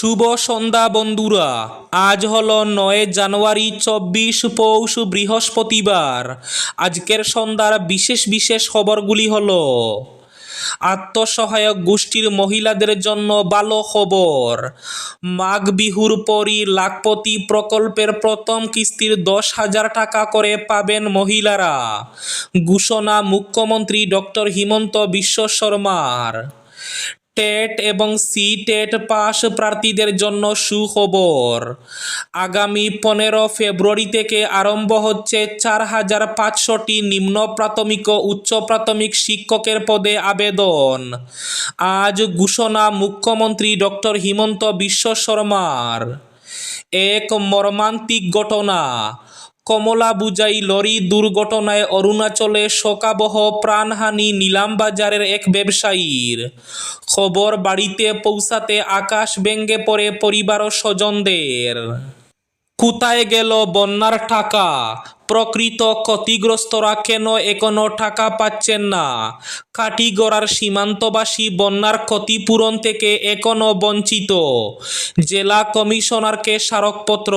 শুভ সন্ধ্যা বন্ধুরা। আজ হল নয় জানুয়ারি চব্বিশ পৌষ বৃহস্পতিবার। আজকের সন্ধ্যার বিশেষ বিশেষ খবরগুলি হল, আত্মসহায়ক গোষ্ঠীর মহিলাদের জন্য ভালো খবর। মাঘ বিহুর পরই লাখপতি প্রকল্পের প্রথম কিস্তির দশ হাজার টাকা করে পাবেন মহিলারা। ঘোষণা মুখ্যমন্ত্রী ডক্টর হিমন্ত বিশ্ব শর্মার। টেট এবং সি টেট পাস প্রার্থীদের জন্য সুখবর। আগামী পনেরো ফেব্রুয়ারি থেকে আরম্ভ হচ্ছে চার হাজার পাঁচশোটি নিম্ন প্রাথমিক ও উচ্চ প্রাথমিক শিক্ষকের পদে আবেদন। আজ ঘোষণা মুখ্যমন্ত্রী ডক্টর হিমন্ত বিশ্ব শর্মার। এক মর্মান্তিক ঘটনা। কমলা বুজাই লরি দুর্ঘটনায় অরুণাচলে শোকাবহ প্রাণহানি নিলামবাজারের এক ব্যবসায়ীর। খবর, বাড়িতে পৌঁছাতে আকাশ ব্যঙ্গে পড়ে পরিবার স্বজনদের। কোথায় গেল বন্যার টাকা? প্রকৃত ক্ষতিগ্রস্তরা কেন এখনও টাকা পাচ্ছেন না? কাটিগড়ার সীমান্তবাসী বন্যার ক্ষতিপূরণ থেকে এখনও বঞ্চিত। জেলা কমিশনারকে স্মারকপত্র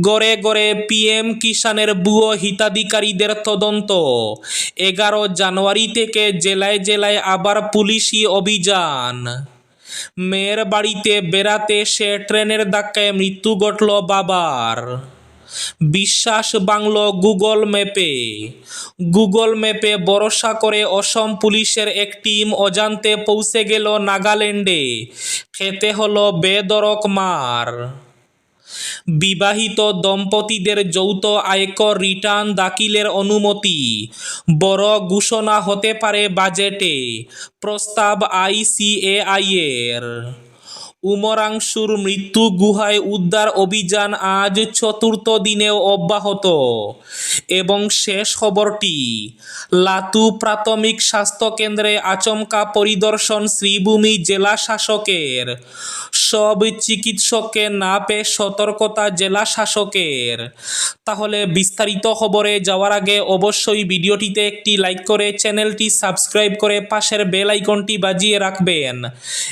গড়ে গড়ে পিএম কিষানের ভুয়ো হিতাধিকারীদের তদন্ত। এগারো জানুয়ারি থেকে জেলায় জেলায় আবার পুলিশি অভিযান। মেয়ের বাড়িতে বেড়াতে সে ট্রেনের ধাক্কায় মৃত্যু ঘটল বাবার। বিশ্বাস বাংল গুগল ম্যাপে। গুগল ম্যাপে ভরসা করে অসম পুলিশের এক টিম অজান্তে পৌঁছে গেল নাগাল্যান্ডে। খেতে হলো বেদরক মার। বিবাহিত দম্পতিদের যৌথ আয়কর রিটার্ন দাখিলের অনুমতি। বড় ঘোষণা হতে পারে বাজেটে, প্রস্তাব আইসিএআই এর উমরাংশুর মৃত্যু গুহায় উদ্ধার অভিযান আজ চতুর্থ দিনেও অব্যাহত। এবং শেষ খবরটি, লাতু প্রাথমিক স্বাস্থ্য কেন্দ্রে আচমকা পরিদর্শন শ্রীভূমি জেলা শাসকের। সব চিকিৎসককে না পেয়ে সতর্কতা জেলা শাসকের। তাহলে বিস্তারিত খবরে যাওয়ার আগে অবশ্যই ভিডিওটিতে একটি লাইক করে চ্যানেলটি সাবস্ক্রাইব করে পাশের বেল আইকনটি বাজিয়ে রাখবেন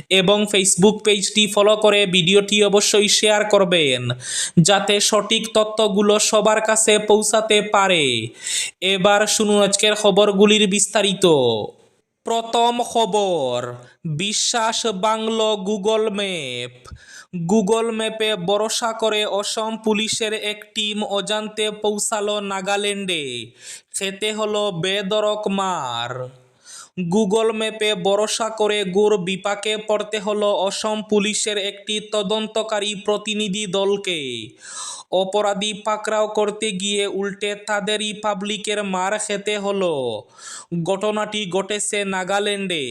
এবং ফেসবুক পেজটি ফলো করে ভিডিওটি অবশ্যই শেয়ার করবেন যাতে সঠিক তথ্যগুলো সবার কাছে পৌঁছাতে পারে। এবার শুনুন আজকের খবরগুলির বিস্তারিত। প্রথম খবর, বিশ্বাস বাংল গুগল ম্যাপ। গুগল ম্যাপে ভরসা করে অসম পুলিশের এক টিম অজান্তে পৌঁছালো নাগাল্যান্ডে। খেতে হলো বেদরক মার। গুগল ম্যাপে ভরসা করে গুর বিপাকে পড়তে হল অসম পুলিশের একটি তদন্তকারী প্রতিনিধি দলকে। অপরাধী পাকড়াও করতে গিয়ে উল্টে তাদেরই পাবলিকের মার খেতে হলো। ঘটনাটি ঘটেছে নাগাল্যান্ডে।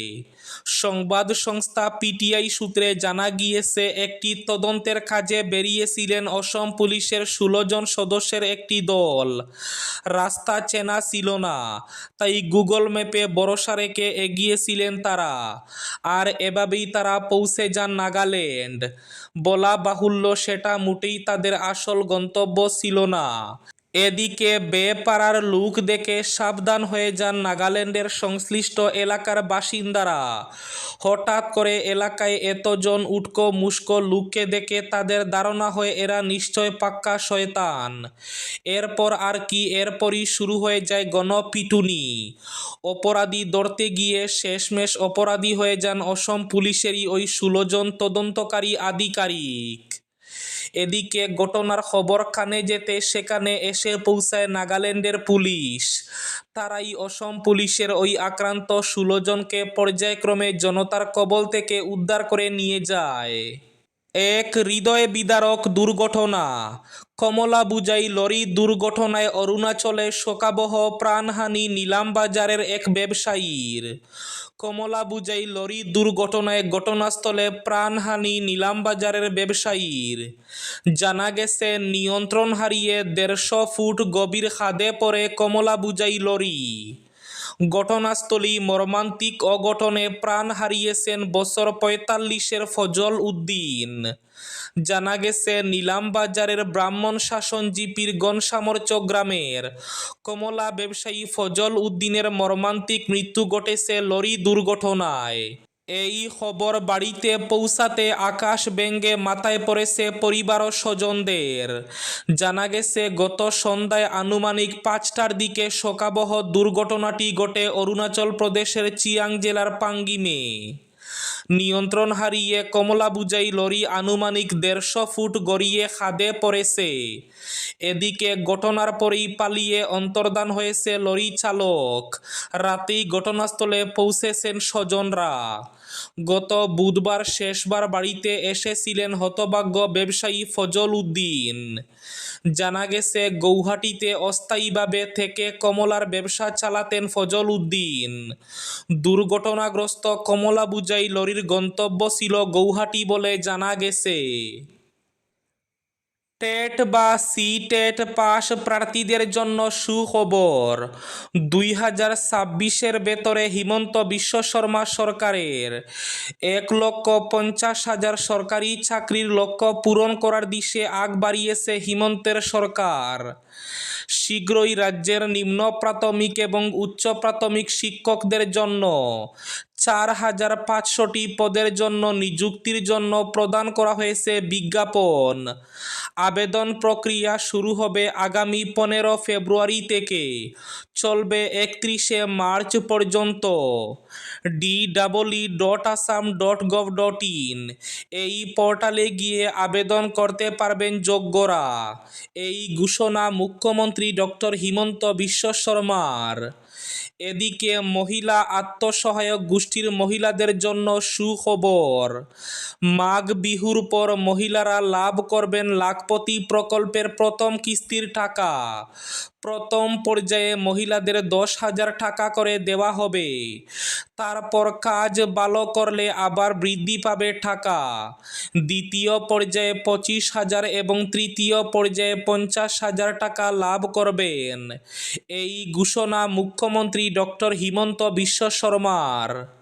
সংবাদ সংস্থা পিটিআই সূত্রে জানা গিয়েছে, একটি তদন্তের কাজে বেরিয়েছিলেন অসম পুলিশের ষোলো জন সদস্যের একটি দল। রাস্তা চেনা ছিল না, তাই গুগল ম্যাপে ভরসা রেখে এগিয়েছিলেন তারা। আর এভাবেই তারা পৌঁছে যান নাগাল্যান্ড। বলা বাহুল্য, সেটা মোটেই তাদের আসল গন্তব্য ছিল না। এদিকে বেপাড়ার লুক দেখে সাবধান হয়ে যান নাগাল্যান্ডের সংশ্লিষ্ট এলাকার বাসিন্দারা। হঠাৎ করে এলাকায় এতজন উটকো মুস্কো লুককে দেখে তাদের ধারণা হয় এরা নিশ্চয় পাক্কা শয়তান। এরপর আর কি, এরপরই শুরু হয়ে যায় গণপিটুনি। অপরাধী ধরতে গিয়ে শেষমেশ অপরাধী হয়ে যান অসম পুলিশেরই ওই ষোলোজন তদন্তকারী আধিকারিক। এদিকে ঘটনার খবর কানে যেতে সেখানে এসে পৌঁছায় নাগাল্যান্ডের পুলিশ। তারাই অসম পুলিশের ওই আক্রান্ত, ষোলো জনকে পর্যায়ক্রমে জনতার কবল থেকে উদ্ধার করে নিয়ে যায়। এক হৃদয় বিদারক দুর্ঘটনা। কমলা বুজাই লরি দুর্ঘটনায় অরুণাচলে শোকাবহ প্রাণহানি নিলামবাজারের এক ব্যবসায়ীর। কমলা বুজাই লরি দুর্ঘটনায় ঘটনাস্থলে প্রাণহানি নিলামবাজারের ব্যবসায়ীর। জানা গেছে, নিয়ন্ত্রণ হারিয়ে দেড়শো ফুট গভীর খাদে পড়ে কমলা বুজাই লরি। ঘটনাস্থলী মর্মান্তিক অঘটনে প্রাণ হারিয়েছেন বছর পঁয়তাল্লিশের ফজল উদ্দিন। জানা গেছে নিলামবাজারের ব্রাহ্মণ শাসন জিপির গনসামর্চ গ্রামের কমলা ব্যবসায়ী ফজল উদ্দিনের মর্মান্তিক মৃত্যু ঘটেছে লরি দুর্ঘটনায়। এই খবর বাড়িতে পৌঁছাতে আকাশ ব্যঙ্গে মাথায় পড়েছে পরিবার ও স্বজনদের। জানা গেছে, গত সন্ধ্যায় আনুমানিক পাঁচটার দিকে শোকাবহ দুর্ঘটনাটি ঘটে অরুণাচল প্রদেশের চিয়াং জেলার পাঙ্গিমে। নিয়ন্ত্রণ হারিয়ে কমলা বুঝাই লরি আনুমানিক দেড়শো ফুট গড়িয়ে খাদে পড়েছে এদিকে ঘটনার পরেই পালিয়ে অন্তর্দান হয়েছে লরি চালক। রাতেই ঘটনাস্থলে পৌঁছেছেন স্বজনরা। গত বুধবার শেষবার বাড়িতে এসেছিলেন হতভাগ্য ব্যবসায়ী ফজল উদ্দিন। জানা গেছে, গৌহাটিতে অস্থায়ীভাবে থেকে কমলার ব্যবসা চালাতেন ফজল উদ্দিন। দুর্ঘটনাগ্রস্ত কমলা বুঝাই লরির গন্তব্য ছিল গৌহাটি বলে জানা গেছে। টেট বা সি টেট পাস প্রার্থীদের জন্য সুখবর। দুই হাজার ছাব্বিশের ভেতরে হিমন্ত বিশ্ব শর্মা সরকারের। এক লক্ষ পঞ্চাশ হাজার সরকারি চাকরির লক্ষ্য পূরণ করার দিশে আগ বাড়িয়েছে হিমন্তের সরকার। শীঘ্রই রাজ্যের নিম্ন প্রাথমিক এবং উচ্চ প্রাথমিক শিক্ষকদের জন্য চার হাজার পাঁচশোটি পদের জন্য নিযুক্তির জন্য প্রদান করা হয়েছে বিজ্ঞাপন। আবেদন প্রক্রিয়া শুরু হবে আগামী পনেরো ফেব্রুয়ারি থেকে। চলবে একত্রিশে মার্চ পর্যন্ত। D double E dot Assam dot gov dot in এই পোর্টালে গিয়ে আবেদন করতে পারবেন যোগ্যরা। এই ঘোষণা মুখ্যমন্ত্রী ডক্টর হিমন্ত বিশ্ব শর্মার। এদিকে মহিলা আত্মসহায়ক গোষ্ঠীর মহিলাদের জন্য সুখবর। মাঘ বিহুর পর মহিলারা লাভ করবেন লাখপতি প্রকল্পের প্রথম কিস্তির টাকা। প্রথম পর্যায়ে মহিলাদের দশ হাজার টাকা করে দেওয়া হবে। তারপর কাজ ভালো করলে আবার বৃদ্ধি পাবে টাকা। দ্বিতীয় পর্যায়ে পঁচিশ হাজার এবং তৃতীয় পর্যায়ে পঞ্চাশ হাজার টাকা লাভ করবেন। এই ঘোষণা মুখ্যমন্ত্রী ডক্টর হিমন্ত বিশ্ব শর্মার।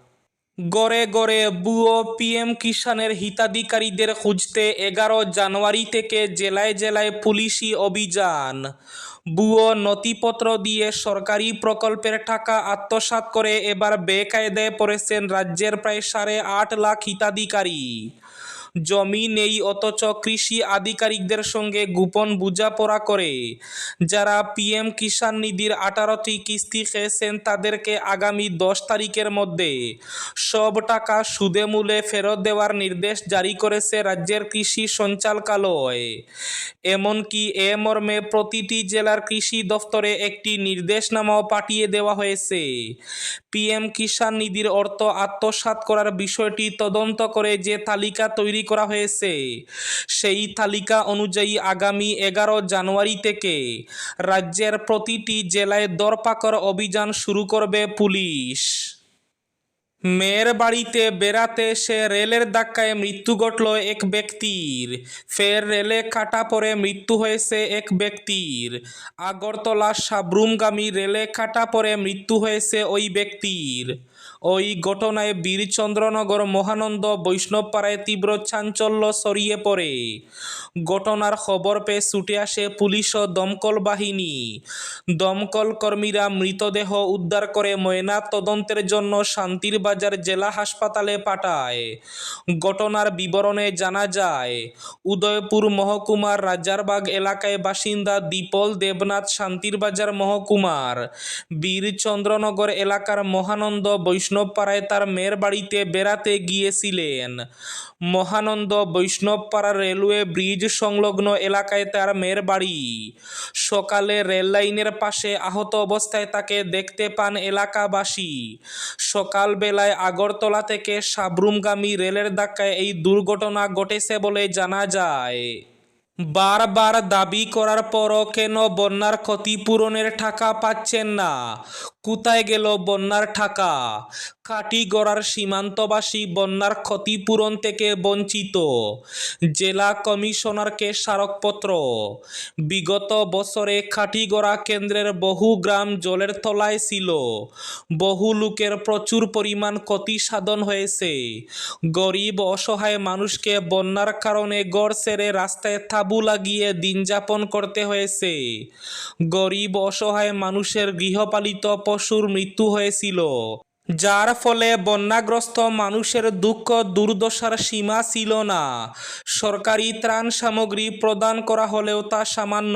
গড়ে গড়ে বুয়ো পিএম কিষানের হিতাধিকারীদের খুঁজতে এগারো জানুয়ারি থেকে জেলায় জেলায় পুলিশি অভিযান। বুয়ো নথিপত্র দিয়ে সরকারি প্রকল্পের টাকা আত্মসাত করে এবার বেকায়দায় পড়েছেন রাজ্যের প্রায় সাড়ে আট লাখ হিতাধিকারী। জমি নেই, অথচ কৃষি আধিকারিকদের সঙ্গে গোপন বোঝাপড়া করে। যারা পিএম কিষাণ নিধির আঠারোটি কিস্তি খেয়েছেন, তাদেরকে আগামী দশ তারিখের মধ্যে সব টাকা সুদে মূলে ফেরত দেওয়ার নির্দেশ জারি করেছে রাজ্যের কৃষি সঞ্চালকালয়। এমনকি এ মর্মে প্রতিটি জেলার কৃষি দফতরে একটি নির্দেশনামাও পাঠিয়ে দেওয়া হয়েছে। পিএম কিষাণ নিধির অর্থ আত্মসাৎ করার বিষয়টি তদন্ত করে যে তালিকা তৈরি করা হয়েছে। সেই তালিকা অনুযায়ী আগামী এগারো জানুয়ারি থেকে রাজ্যের প্রতিটি জেলায় দরপাকড় অভিযান শুরু করবে পুলিশ। মেয়ের বাড়িতে বেড়াতে সে রেলের ধাক্কায় মৃত্যু ঘটল এক ব্যক্তির। ফের রেলে কাটা পড়ে মৃত্যু হয়েছে এক ব্যক্তির। আগরতলা সাব্রুমগামী রেলে কাটা পড়ে মৃত্যু হয়েছে ওই ব্যক্তির। ওই ঘটনায় বীরচন্দ্রনগর মহানন্দ বৈষ্ণবপাড়ায় তীব্র চাঞ্চল্য ছড়িয়ে পড়ে। ঘটনার খবর পেয়ে ছুটে আসে পুলিশ ও দমকল বাহিনী। দমকল কর্মীরা মৃতদেহ উদ্ধার করে ময়না তদন্তের জন্য শান্তির বাজার জেলা হাসপাতালে পাঠায়। ঘটনার বিবরণে জানা যায়, উদয়পুর মহকুমার রাজারবাগ এলাকায় বাসিন্দা দীপল দেবনাথ শান্তির বাজার মহকুমার বীরচন্দ্রনগর এলাকার মহানন্দ বৈষ্ণবপাড়ায় তার মেয়ের বাড়িতে বেড়াতে গিয়েছিলেন। মহানন্দ বৈষ্ণবপাড়া রেলওয়ে ব্রিজ সংলগ্ন এলাকায় তার মেয়ের বাড়ি। সকালে রেল লাইনের পাশে আহত অবস্থায় তাকে দেখতে পান এলাকাবাসী। সকালবেলায় আগরতলা থেকে সাবরুমগামী রেলের ধাক্কায় এই দুর্ঘটনা ঘটেছে বলে জানা যায়। বারবার দাবি করার পরও কেন বন্যার ক্ষতিপূরণের টাকা পাচ্ছেন না? কোথায় গেল বন্যার টাকা কাটিগড়ার সীমান্তবাসী বন্যার ক্ষতিপূরণ থেকে বঞ্চিত। জেলা কমিশনারকে স্মারকপত্র। বিগত বছরে খাটিগড়া কেন্দ্রের বহু গ্রাম জলের তলায় ছিল। বহু লোকের প্রচুর পরিমাণ ক্ষতি সাধন হয়েছে। গরিব, অসহায় মানুষকে বন্যার কারণে গড় ছেড়ে রাস্তায় তাঁবু লাগিয়ে দিন যাপন করতে হয়েছে। গরিব, অসহায় মানুষের গৃহপালিত পশুর মৃত্যু হয়েছিল। যার ফলে বন্যাগ্রস্ত মানুষের দুঃখ দুর্দশার সীমা ছিল না। সরকারি ত্রাণ সামগ্রী প্রদান করা হলেও তা সামান্য।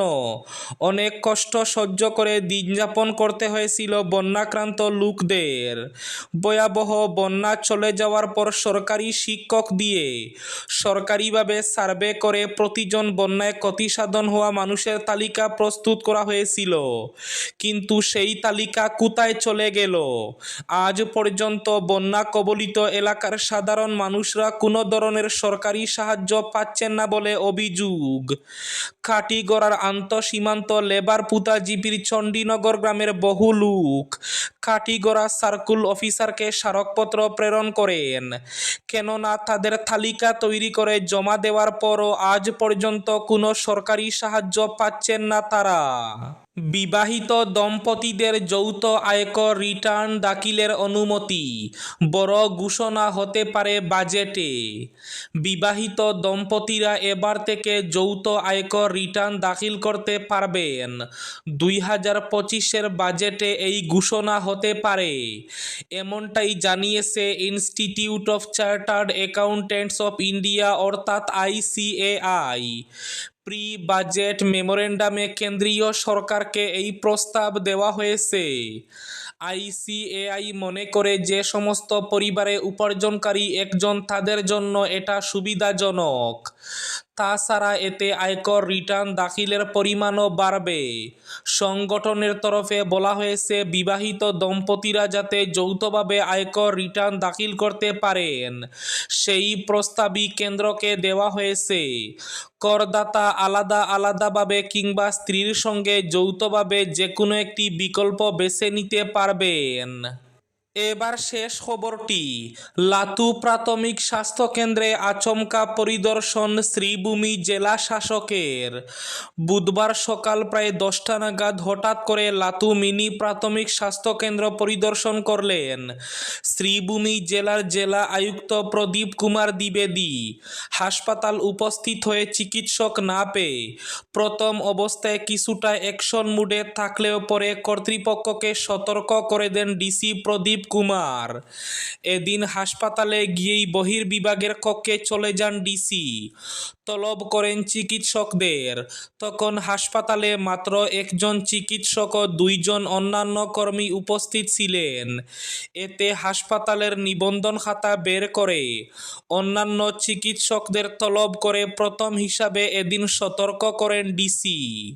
অনেক কষ্ট সহ্য করে দিন যাপন করতে হয়েছিল বন্যাক্রান্ত লোকদের। ভয়াবহ বন্যা চলে যাওয়ার পর সরকারি শিক্ষক দিয়ে সরকারিভাবে সার্ভে করে প্রতিজন বন্যায় ক্ষতিসাধন হওয়া মানুষের তালিকা প্রস্তুত করা হয়েছিল। কিন্তু সেই তালিকা কোথায় চলে গেল? আজ পর্যন্ত বন্যা কবলিত এলাকার সাধারণ মানুষরা কোনো ধরনের সরকারি সাহায্য পাচ্ছেন না বলে অভিযোগ। কাটিগড়ার আন্তঃসীমান্ত লেবার পুতা জিপির চণ্ডীনগর গ্রামের বহু লোক কাটিগড়া সার্কুল অফিসারকে স্মারকপত্র প্রেরণ করেন। কেননা তাদের তালিকা তৈরি করে জমা দেওয়ার পরও আজ পর্যন্ত কোনো সরকারি সাহায্য পাচ্ছেন না তারা। বিবাহিত দম্পতিদের যৌথ আয়কর রিটার্ন দাখিলের অনুমতি। বড় ঘোষণা হতে পারে বাজেটে। বিবাহিত দম্পতিরা এবার থেকে যৌথ আয়কর রিটার্ন দাখিল করতে পারবেন। দুই হাজার পঁচিশের বাজেটে এই ঘোষণা হতে পারে। এমনটাই জানিয়েছে institute of chartered accountants of India অর্থাৎ আইসিএআই। প্রি বাজেট মেমোরেন্ডামে কেন্দ্রীয় সরকারকে এই প্রস্তাব দেওয়া হয়েছে। আইসিএআই মনে করে যে সমস্ত পরিবারে উপার্জনকারী একজন তাদের জন্য এটা সুবিধাজনক। তাছাড়া এতে আয়কর রিটার্ন দাখিলের পরিমাণও বাড়বে। সংগঠনের তরফে বলা হয়েছে, বিবাহিত দম্পতিরা যাতে যৌথভাবে আয়কর রিটার্ন দাখিল করতে পারেন, সেই প্রস্তাবই কেন্দ্রকে দেওয়া হয়েছে। করদাতা আলাদা আলাদাভাবে কিংবা স্ত্রীর সঙ্গে যৌথভাবে যে কোনো একটি বিকল্প বেছে নিতে পারবেন। এবার শেষ খবরটি। লাতু প্রাথমিক স্বাস্থ্যকেন্দ্রে আচমকা পরিদর্শন শ্রীভূমি জেলা শাসকের। বুধবার সকাল প্রায় দশটা নাগাদ হঠাৎ করে লাতু মিনি প্রাথমিক স্বাস্থ্যকেন্দ্র পরিদর্শন করলেন শ্রীভূমি জেলার জেলা আয়ুক্ত প্রদীপ কুমার দ্বিবেদী। হাসপাতাল উপস্থিত হয়ে চিকিৎসক না পেয়ে প্রথম অবস্থায় কিছুটা অ্যাকশন মুডে থাকলেও পরে কর্তৃপক্ষকে সতর্ক করে দেন ডিসি প্রদীপ কুমার। এদিন হাসপাতালে গিয়েই বহির্বিভাগের কক্ষে চলে যান ডিসি। তলব করেন চিকিৎসকদের। তখন হাসপাতালে মাত্র একজন চিকিৎসক ও দুইজন অন্যান্য কর্মী উপস্থিত ছিলেন। এতে হাসপাতালের নিবন্ধন খাতা বের করে অন্যান্য চিকিৎসকদের তলব করে প্রথম হিসাবে এদিন সতর্ক করেন ডিসি।